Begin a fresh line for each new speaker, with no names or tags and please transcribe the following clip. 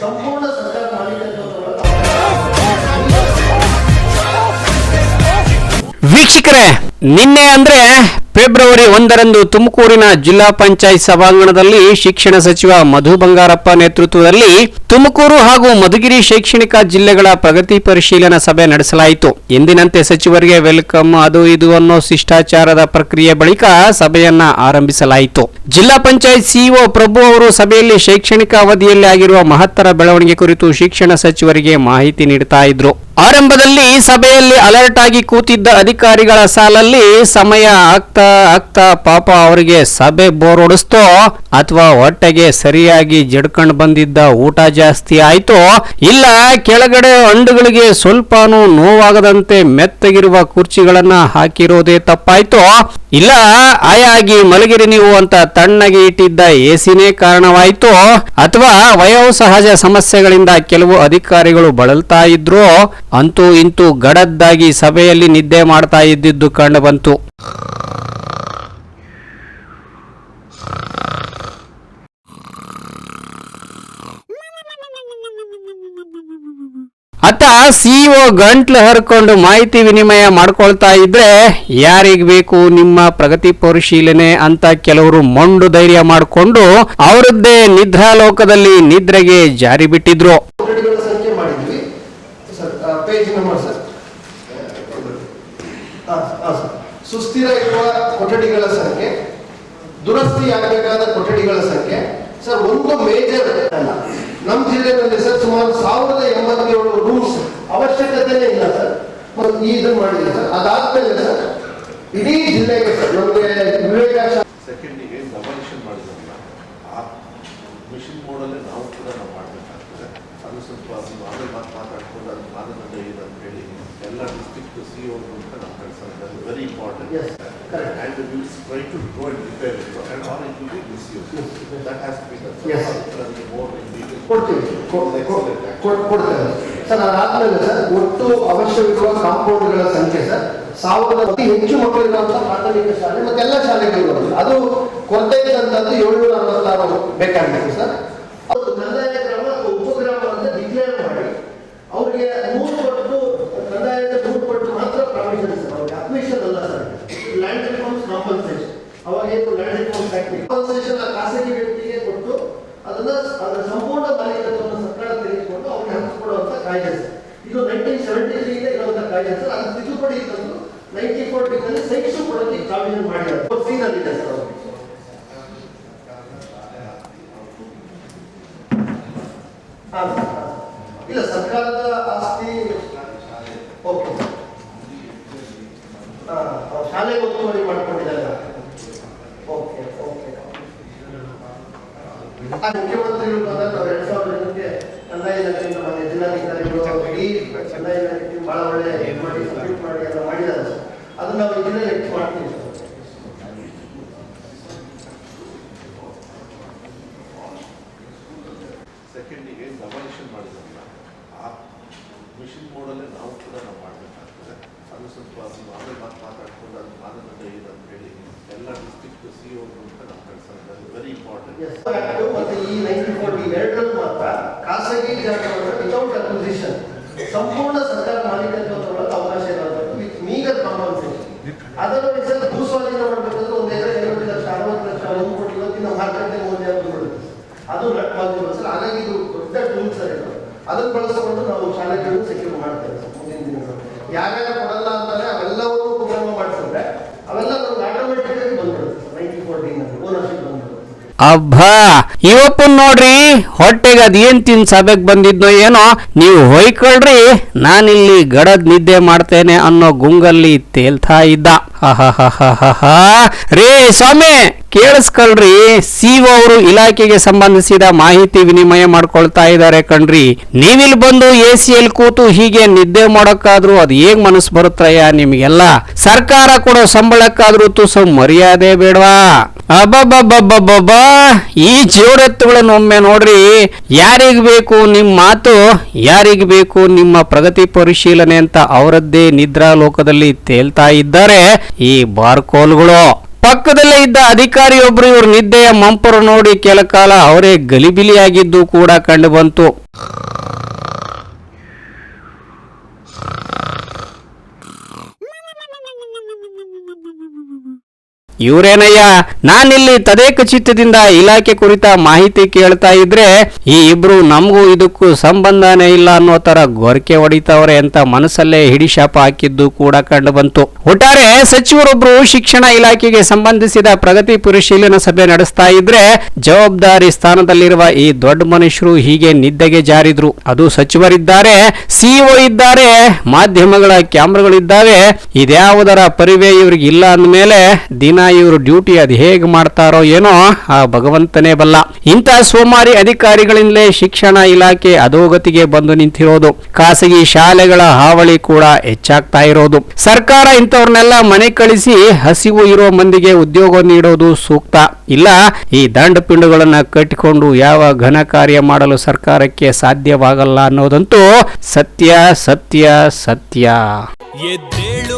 ಸಂಪೂರ್ಣ ಸರ್ಕಾರ ಮಾಲೀಕತ್ವ
ವೀಕ್ಷಕರೇ ನಿನ್ನೆ ಅಂದ್ರೆ ಫೆಬ್ರವರಿ ಒಂದರಂದು ತುಮಕೂರಿನ ಜಿಲ್ಲಾ ಪಂಚಾಯತ್ ಸಭಾಂಗಣದಲ್ಲಿ ಶಿಕ್ಷಣ ಸಚಿವ ಮಧು ಬಂಗಾರಪ್ಪ ನೇತೃತ್ವದಲ್ಲಿ ತುಮಕೂರು ಹಾಗೂ ಮಧುಗಿರಿ ಶೈಕ್ಷಣಿಕ ಜಿಲ್ಲೆಗಳ ಪ್ರಗತಿ ಪರಿಶೀಲನಾ ಸಭೆ ನಡೆಸಲಾಯಿತು. ಎಂದಿನಂತೆ ಸಚಿವರಿಗೆ ವೆಲ್ಕಮ್ ಅದು ಇದು ಅನ್ನೋ ಶಿಷ್ಟಾಚಾರದ ಪ್ರಕ್ರಿಯೆ ಬಳಿಕ ಸಭೆಯನ್ನ ಆರಂಭಿಸಲಾಯಿತು. ಜಿಲ್ಲಾ ಪಂಚಾಯತ್ ಸಿಇಒ ಪ್ರಭು ಅವರು ಸಭೆಯಲ್ಲಿ ಶೈಕ್ಷಣಿಕ ಅವಧಿಯಲ್ಲಿ ಆಗಿರುವ ಮಹತ್ತರ ಬೆಳವಣಿಗೆ ಕುರಿತು ಶಿಕ್ಷಣ ಸಚಿವರಿಗೆ ಮಾಹಿತಿ ನೀಡುತ್ತಾ ಇದ್ರು. ಆರಂಭದಲ್ಲಿ ಸಭೆಯಲ್ಲಿ ಅಲರ್ಟ್ ಆಗಿ ಕೂತಿದ್ದ ಅಧಿಕಾರಿಗಳ ಸಾಲಲ್ಲಿ ಸಮಯ ಆಗ್ತಾ ಆಗ್ತಾ ಪಾಪ ಅವರಿಗೆ ಸಭೆ ಬೋರ್ ಹೊಡಿಸ್ತೋ. ಅಥವಾ ಹೊಟ್ಟೆಗೆ ಸರಿಯಾಗಿ ಜಡ್ಕೊಂಡು ಬಂದಿದ್ದ ಊಟ ಜಾಸ್ತಿ ಆಯ್ತೋ. ಇಲ್ಲ, ಕೆಳಗಡೆ ಹಂಡುಗಳಿಗೆ ಸ್ವಲ್ಪನೂ ನೋವಾಗದಂತೆ ಮೆತ್ತಗಿರುವ ಕುರ್ಚಿಗಳನ್ನ ಹಾಕಿರೋದೇ ತಪ್ಪಾಯ್ತೋ. ಇಲ್ಲ, ಆಯಾಗಿ ಮಲಗಿರಿ ನೀವು ಅಂತ ತಣ್ಣಗೆ ಇಟ್ಟಿದ್ದ ಎಸಿನೇ ಕಾರಣವಾಯಿತೋ? ಅಥವಾ ವಯೋಸಹಜ ಸಮಸ್ಯೆಗಳಿಂದ ಕೆಲವು ಅಧಿಕಾರಿಗಳು ಬಳಲ್ತಾ ಇದ್ರು? ಅಂತೂ ಇಂತೂ ಗಡದ್ದಾಗಿ ಸಭೆಯಲ್ಲಿ ನಿದ್ದೆ ಮಾಡ್ತಾ ಇದ್ದಿದ್ದು ಕಂಡು ಬಂತು. ಅತ್ತ ಸಿಇಒ ಗಂಟ್ಲು ಹರ್ಕೊಂಡು ಮಾಹಿತಿ ವಿನಿಮಯ ಮಾಡ್ಕೊಳ್ತಾ ಇದ್ರೆ ಯಾರಿಗ್ ಬೇಕು ನಿಮ್ಮ ಪ್ರಗತಿ ಪರಿಶೀಲನೆ ಅಂತ ಕೆಲವರು ಮೊಂಡು ಧೈರ್ಯ ಮಾಡಿಕೊಂಡು ಅವರದ್ದೇ ನಿದ್ರಾಲೋಕದಲ್ಲಿ ನಿದ್ರೆಗೆ ಜಾರಿ ಬಿಟ್ಟಿದ್ರು.
ಸುಸ್ಥಿರ ಇರುವ ಕೊಠಡಿಗಳ ಸಂಖ್ಯೆ, ದುರಸ್ತಿ ಆಗಬೇಕಾದ ಕೊಠಡಿಗಳ ಸಂಖ್ಯೆ ಸರ್, ಒಂದು ಮೇಜರ್ ನಮ್ಮ ಜಿಲ್ಲೆಯಲ್ಲಿ ಸರ್ ಸುಮಾರು ಸಾವಿರದ ಎಂಬತ್ತೇಳು ರೂಲ್ಸ್ ಅವಶ್ಯಕತೆ ಇಲ್ಲ ಸರ್. ಇದನ್ನ ಮಾಡಿದೆ ಸರ್. ಅದಾದ್ಮೇಲೆ ಸರ್, ಇಡೀ ಜಿಲ್ಲೆಗೆ ಸರ್, ನಮಗೆ ವಿವೇಕ
ಸೆಕೆಂಡಿಗೆ ಮಾಡಿದ್ರಲ್ಲ ಮೋಡಲ್ಲೇ ನಾವು ಕೂಡ ನಾವು ಮಾಡಬೇಕಾಗ್ತದೆ. ಅದು ಸ್ವಲ್ಪ ಅದು ಆಮೇಲೆ ಮಾತು ಮಾತಾಡ್ಕೊಂಡು ಅದು ಮಾನದಂಡ ಇದೆ ಅಂತ ಹೇಳಿ ಎಲ್ಲ ಡಿಸ್ಟ್ರಿಕ್ಟ್ ಸಿ ಒ ಅಂತ ನಾವು ಕೆಲಸ very important
Yes, correct.
And will try to go and repair it and all it will be misuse that has to be
Yes.
More in detail
ಕೊಡ್ತೀವಿ ಕೊಡ್ತೇವೆ ಸರ್ ಅದಾದ್ಮೇಲೆ ಸರ್ ಒಟ್ಟು ಅವಶ್ಯವಿರುವ ಕಾಂಪೌಂಡ್ಗಳ ಸಂಖ್ಯೆ sir ಸಾವಿರದ ಅತಿ ಹೆಚ್ಚು ಮಕ್ಕಳಿರುವಂತಹ ಪ್ರಾಥಮಿಕ ಶಾಲೆ ಮತ್ತೆ ಎಲ್ಲ ಶಾಲೆಗಳು ಅದು ಕೊರತೆ ಇದ್ದಂತದ್ದು ಏಳ್ನೂರ ಅರವತ್ತಾರು ಬೇಕಾಗಬೇಕು ಸರ್ ಅದು ಕಂದಾಯ ಗ್ರಾಮ ಅಥವಾ ಉಪಗ್ರಾಮ ಅಂತ ಡಿಕ್ಲೇರ್ ಮಾಡಿ ಅವ್ರಿಗೆ ಮೂರು ಪಟ್ಟು ಕಂದಾಯದ ಮೂರು ಪಟ್ಟು ಮಾತ್ರ ಪ್ರಾವಿಷನ್ ಸರ್ ಅವ್ರಿಗೆ ಅಡ್ಮಿಷನ್ ಅಲ್ಲ ಸರ್ ಲ್ಯಾಂಡ್ ರಿಫಾರ್ಮ್ಸ್ ಕಾಂಪನ್ಸೇಷನ್ ಅವಾಗ ಏನು ಲ್ಯಾಂಡ್ ರಿಫಾರ್ಮ್ಸ್ ಆಕ್ಟ್ ಕಾಂಪನ್ಸೇಷನ್ ಖಾಸಗಿ ವ್ಯಕ್ತಿಗೆ ಕೊಟ್ಟು ಅದನ್ನ ಅದರ ಸಂಪೂರ್ಣ ಮಾಲೀಕತ್ವವನ್ನು ಸರ್ಕಾರ ತೆಗೆದುಕೊಂಡು ಅವ್ರಿಗೆ ಹಂಚಿಕೊಡುವಂತ ಕಾಯ್ದೆ ಇದು ನೈನ್ಟೀನ್ ಸೆವೆಂಟಿ ತ್ರೀ ಇರುವಂತ ಕಾಯ್ದೆ ಸರ್. ಅದು ತಿದ್ದುಪಡಿ ತಂದು ನೈನ್ಟಿ ಫೋರ್ಟಿನಲ್ಲಿ ಸೈಕ್ಷನ್ ಕೊಡೋಕೆ ಪ್ರಾವಿಷನ್ ಮಾಡಿದ್ದಾರೆ ಸೀನಲ್ಲಿದೆ ಸರ್ ಮುಖ್ಯಮಂತ್ರಿಗಳು ಬಂದಾಗ ನಾವು ಎರಡ್ ಸಾವಿರದ ಜನಕ್ಕೆ ಕಂದಾಯ ಇಲಾಖೆಯಿಂದ ಮೊನ್ನೆ ಜಿಲ್ಲಾಧಿಕಾರಿಗಳು ಇಡೀ ಕಂದಾಯ ಇಲಾಖೆ ಬಹಳ ಒಳ್ಳೆ ಮಾಡಿ ಸಬ್ಮಿಟ್ ಮಾಡಿ ಎಲ್ಲ ಅದನ್ನ ನಾವು ಇದನ್ನೇ ಹೆಚ್ಚು ಮಾಡ್ತೀವಿ.
ಸೆಕೆಂಡಿಗೆ ಡಬಲ್ಷನ್ ಮಾಡಿದ್ರಲ್ಲ ಆ ಮಿಷಿನ್ ಮೋಡಲ್ಲೇ ನಾವು ಕೂಡ ನಾವು ಮಾಡಬೇಕಾಗ್ತದೆ. ಅದು ಸ್ವಲ್ಪ ಆಮೇಲೆ ಮಾತು ಮಾತಾಡ್ಕೊಂಡು ಅದು ಮಾನದಂಡ ಅಂತ ಹೇಳಿ ಎಲ್ಲ ಡಿಸ್ಟಿಕ್ ಸಿ ಅಂತ ವೆರಿ ಇಂಪಾರ್ಟೆಂಟ್
ಮತ್ತೆ ಈ ನೈನ್ಟಿ ಫೋರ್ ಎರಡರಲ್ಲಿ ಮಾತ್ರ. ಖಾಸಗಿ ಜಾಗವನ್ನು ವಿತೌಟ್ ಅಕ್ವಿಸಿಷನ್ ಸಂಪೂರ್ಣ ಸರ್ಕಾರ ಮಾಲೀಕತ್ವ ತಗೊಳ್ಳೋಕೆ ಅವಕಾಶ ಇರೋದು ವಿತ್ ಮೀಗರ್ ಕಾಂಪನ್ಸೇಷನ್ ಅದನ್ನು ಸರ್ ಭೂಸ್ವಾಧೀನ ಮಾಡಬೇಕಂದ್ರೆ ಒಂದು ಎಕರೆ ಐವತ್ತು ಲಕ್ಷ, ಅರವತ್ತು ಲಕ್ಷ, ಒಂದು ಕೋಟಿ ಇವತ್ತಿನ ಮಾರುಕಟ್ಟೆ ಮೌಲ್ಯ ಬರುತ್ತೆ ಅದು ನಟ್ ಮಾಧ್ಯಮ ಸರ್ ಹಾಗಾಗಿ ಇದು ದೊಡ್ಡ ಟೂಲ್ ಸರ್ ಅದನ್ನು ಬಳಸಿಕೊಂಡು ನಾವು ಶಾಲೆಗಳನ್ನು ಸೆಕ್ಯೂರ್ ಮಾಡ್ತೇವೆ ಮುಂದಿನ ದಿನಗಳು ಯಾರ್ಯಾರು ಕೊಡಲ್ಲ
अभ ಇವಪ್ಪನ್ ನೋಡ್ರಿ, ಹೊಟ್ಟೆಗೆ ಅದೇನ್ ತಿನ್ ಸಭೆಗೆ ಬಂದಿದ್ನೋ ಏನೋ, ನೀವು ಹೊಯ್ಕೊಳ್ರಿ, ನಾನಿಲ್ಲಿ ಗಡದ್ ನಿದ್ದೆ ಮಾಡ್ತೇನೆ ಅನ್ನೋ ಗುಂಗಲ್ಲಿ ತೇಲ್ತಾ ಇದ್ದ. ರೇ, ಸ್ವಾಮಿ, ಕೇಳಿಸ್ಕೊಳ್ರಿ ಸಿಒ ಅವರು ಇಲಾಖೆಗೆ ಸಂಬಂಧಿಸಿದ ಮಾಹಿತಿ ವಿನಿಮಯ ಮಾಡ್ಕೊಳ್ತಾ ಇದ್ದಾರೆ ಕಣ್ರಿ. ನೀವಿಲ್ ಬಂದು ಎ ಸಿಯಲ್ಲಿ ಕೂತು ಹೀಗೆ ನಿದ್ದೆ ಮಾಡೋಕ್ಕಾದ್ರೂ ಅದು ಹೇಗ್ ಮನಸ್ಸು ಬರುತ್ತಯ್ಯ ನಿಮಗೆಲ್ಲ? ಸರ್ಕಾರ ಕೊಡೋ ಸಂಬಳಕ್ಕಾದ್ರೂ ತುಸು ಮರ್ಯಾದೆ ಬೇಡವಾ? ಅಬ್ಬಬ್ಬಬ್ಬಬ್ಬಬ್ಬ ಈ ಜೋಡೆತ್ತುಗಳನ್ನು ಒಮ್ಮೆ ನೋಡ್ರಿ, ಯಾರಿಗ್ ಬೇಕು ನಿಮ್ಮ ಮಾತು, ಯಾರಿಗ್ ಬೇಕು ನಿಮ್ಮ ಪ್ರಗತಿ ಪರಿಶೀಲನೆ ಅಂತ ಅವರದ್ದೇ ನಿದ್ರಾ ಲೋಕದಲ್ಲಿ ತೇಲ್ತಾ ಇದ್ದಾರೆ ಈ ಬಾರ್ಕೋಲ್ಗಳು. ಪಕ್ಕದಲ್ಲೇ ಇದ್ದ ಅಧಿಕಾರಿಯೊಬ್ರು ಇವ್ರ ನಿದ್ದೆಯ ಮಂಪರು ನೋಡಿ ಕೆಲ ಕಾಲ ಅವರೇ ಗಲಿಬಿಲಿಯಾಗಿದ್ದು ಕೂಡ ಕಂಡು ಬಂತು. ಇವರೇನಯ್ಯ, ನಾನಿಲ್ಲಿ ತದೇಕ ಚಿತ್ತದಿಂದ ಇಲಾಖೆ ಕುರಿತ ಮಾಹಿತಿ ಕೇಳ್ತಾ ಇದ್ರೆ, ಈ ಇಬ್ರು ನಮಗೂ ಇದಕ್ಕೂ ಸಂಬಂಧನೇ ಇಲ್ಲ ಅನ್ನೋ ತರ ಗೊರಕೆ ಹೊಡಿತವ್ರೆ ಅಂತ ಮನಸ್ಸಲ್ಲೇ ಹಿಡಿಶಾಪ ಹಾಕಿದ್ದು ಕೂಡ ಕಂಡು ಬಂತು. ಒಟ್ಟಾರೆ ಸಚಿವರೊಬ್ರು ಶಿಕ್ಷಣ ಇಲಾಖೆಗೆ ಸಂಬಂಧಿಸಿದ ಪ್ರಗತಿ ಪರಿಶೀಲನಾ ಸಭೆ ನಡೆಸ್ತಾ ಇದ್ರೆ, ಜವಾಬ್ದಾರಿ ಸ್ಥಾನದಲ್ಲಿರುವ ಈ ದೊಡ್ಡ ಮನುಷ್ಯರು ಹೀಗೆ ನಿದ್ದೆಗೆ ಜಾರಿದ್ರು. ಅದು ಸಚಿವರಿದ್ದಾರೆ, ಸಿಇಒ ಇದ್ದಾರೆ, ಮಾಧ್ಯಮಗಳ ಕ್ಯಾಮ್ರಾಗಳಿದ್ದಾವೆ, ಇದ್ಯಾವುದರ ಪರಿವೇ ಇವ್ರಿಗೆ ಇಲ್ಲ ಅಂದಮೇಲೆ ದಿನ ಇವರು ಡ್ಯೂಟಿ ಅದು ಹೇಗೆ ಮಾಡ್ತಾರೋ ಏನೋ ಆ ಭಗವಂತನೇ ಬಲ್ಲ. ಇಂಥ ಸೋಮಾರಿ ಅಧಿಕಾರಿಗಳಿಂದಲೇ ಶಿಕ್ಷಣ ಇಲಾಖೆ ಅಧೋಗತಿಗೆ ಬಂದು ನಿಂತಿರೋದು. ಖಾಸಗಿ ಶಾಲೆಗಳ ಹಾವಳಿ ಕೂಡ ಹೆಚ್ಚಾಗ್ತಾ ಇರೋದು. ಸರ್ಕಾರ ಇಂಥವ್ರನ್ನೆಲ್ಲ ಮನೆ ಕಳಿಸಿ ಹಸಿವು ಇರೋ ಮಂದಿಗೆ ಉದ್ಯೋಗ ನೀಡೋದು ಸೂಕ್ತ. ಇಲ್ಲ, ಈ ದಂಡ ಪಿಂಡುಗಳನ್ನ ಕಟ್ಟಿಕೊಂಡು ಯಾವ ಘನ ಕಾರ್ಯ ಮಾಡಲು ಸರ್ಕಾರಕ್ಕೆ ಸಾಧ್ಯವಾಗಲ್ಲ ಅನ್ನೋದಂತೂ ಸತ್ಯ ಸತ್ಯ ಸತ್ಯ.
ಎದ್ದೇಳು